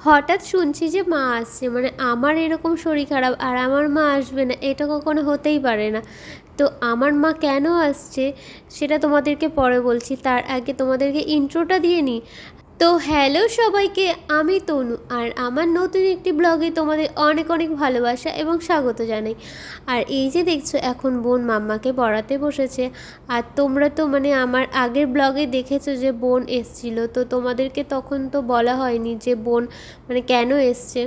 হঠাৎ শুনছি যে মা আসছে মানে আমার এরকম শরীর খারাপ আর আমার মা আসবে না, এটা কখনো হতেই পারে না। তো আমার মা কেন আসছে, সেটা তোমাদেরকে পরে বলছি। তার আগে তোমাদেরকে ইন্ট্রোটা দিয়ে নিই। তো হ্যালো সবাইকে, আমি তনু আর আমার নতুন একটি ব্লগে তোমাদের অনেক অনেক ভালোবাসা এবং স্বাগত জানাই। আর এই যে দেখছ, এখন বোন মাম্মাকে পড়াতে বসেছে। আর তোমরা তো মানে আমার আগের ব্লগে দেখেছ যে বোন এসছিল, তো তোমাদেরকে তখন তো বলা হয়নি যে বোন মানে কেন এসছে।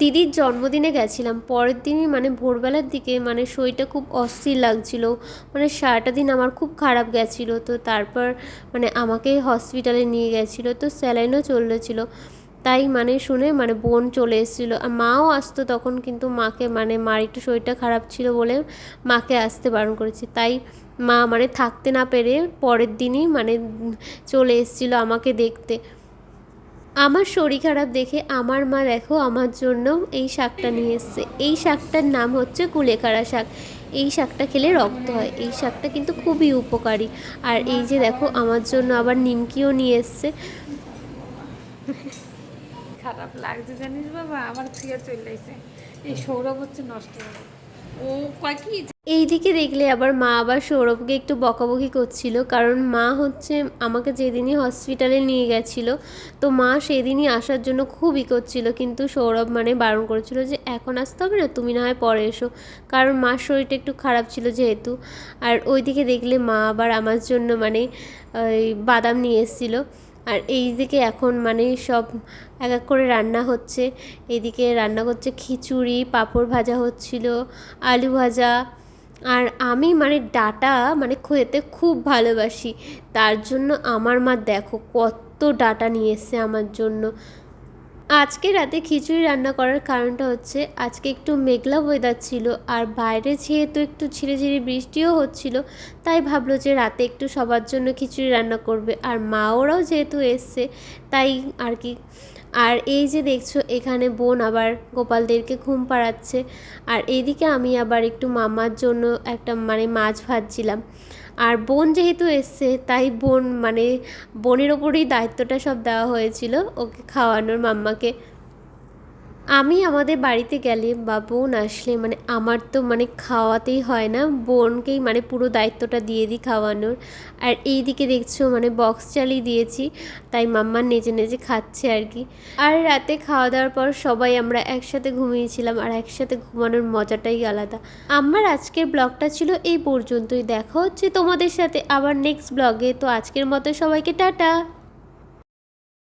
দিদির জন্মদিনে গেছিলাম, পরের দিনই মানে ভোরবেলার দিকে মানে শরীরটা খুব অস্থির লাগছিল মানে সারাটা দিন আমার খুব খারাপ গেছিল, তো তারপর মানে আমাকে হসপিটালে নিয়ে গেছিল, তো স্যালাইনও চলেছিল। তাই মানে শুনে মানে বোন চলে এসেছিল। মাও আসতো তখন কিন্তু মাকে মানে মার একটু শরীরটা খারাপ ছিল বলে মাকে আসতে বারণ করেছি। তাই মা মানে থাকতে না পেরে পরের দিনই মানে চলে এসেছিল আমাকে দেখতে। আমার শরীর খারাপ দেখে আমার মা দেখো আমার জন্য এই শাকটা নিয়ে এসছে। এই শাকটার নাম হচ্ছে কুলেখাড়া শাক। এই শাকটা খেলে রক্ত হয়। এই শাকটা কিন্তু খুবই উপকারী। আর এই যে দেখো আমার জন্য আবার নিমকিও নিয়ে এসছে। খারাপ লাগছে, জানিস বাবা? আমার থেকে চলে আইছে এই সৌরভ হচ্ছে নষ্ট ও কয় এইদিকে দেখলে আবার মা আবার সৌরভকে একটু বকাবকি করছিল, কারণ মা হচ্ছে আমাকে যেদিনই হসপিটালে নিয়ে গেছিল, তো মা সেদিনই আসার জন্য খুবই করছিল, কিন্তু সৌরভ মানে বারণ করেছিল যে, এখন আসতে হবে না, তুমি না হয় পরে এসো। কারণ মার শরীরটা একটু খারাপ ছিল যেহেতু। আর ওইদিকে দেখলে মা আবার আমার জন্য মানে বাদাম নিয়ে এসেছিল। আর এই দিকে এখন মানে সব এক এক করে রান্না হচ্ছে। এইদিকে রান্না করছে খিচুড়ি, পাঁপড় ভাজা হচ্ছিল, আলু ভাজা। আর আমি মানে ডাটা মানে খেতে খুব ভালোবাসি। তার জন্য আমার মা দেখো কত ডাটা নিয়ে এসছে আমার জন্য। আজকে রাতে খিচুড়ি রান্না করার কারণটা হচ্ছে, আজকে একটু মেঘলা ওয়েদার ছিল আর বাইরে যেহেতু একটু ঝিরে ঝিরে বৃষ্টিও হচ্ছিল, তাই ভাবলো যে রাতে একটু সবার জন্য খিচুড়ি রান্না করবে। আর মা ওরাও যেহেতু এসছে, তাই আর কি। আর এই যে দেখছ, এখানে বোন আবার গোপালদেরকে ঘুম পাড়াচ্ছে। আর এইদিকে আমি আবার একটু মামার জন্য একটা মানে মাছ ভাজছিলাম। আর বোন যেহেতু এসছে, তাই বোন মানে বোনের ওপরেই দায়িত্বটা সব দেওয়া হয়েছিল ওকে খাওয়ানোর মাম্মাকে। আমি আমাদের বাড়িতে গেলে বা বোন আসলে মানে আমার তো মানে খাওয়াতেই হয় না। বোনকেই মানে পুরো দায়িত্বটা দিয়ে দিই খাওয়ানোর। আর এই দিকে দেখছ মানে বক্স চালিয়ে দিয়েছি, তাই মাম্মা নেচে নেচে খাচ্ছে আর কি। আর রাতে খাওয়া দাওয়ার পর সবাই আমরা একসাথে ঘুমিয়েছিলাম আর একসাথে ঘুমানোর মজাটাই আলাদা। আমার আজকের ব্লগটা ছিল এই পর্যন্তই। দেখা হচ্ছে তোমাদের সাথে আবার নেক্সট ব্লগে তো আজকের মতো সবাইকে টাটা।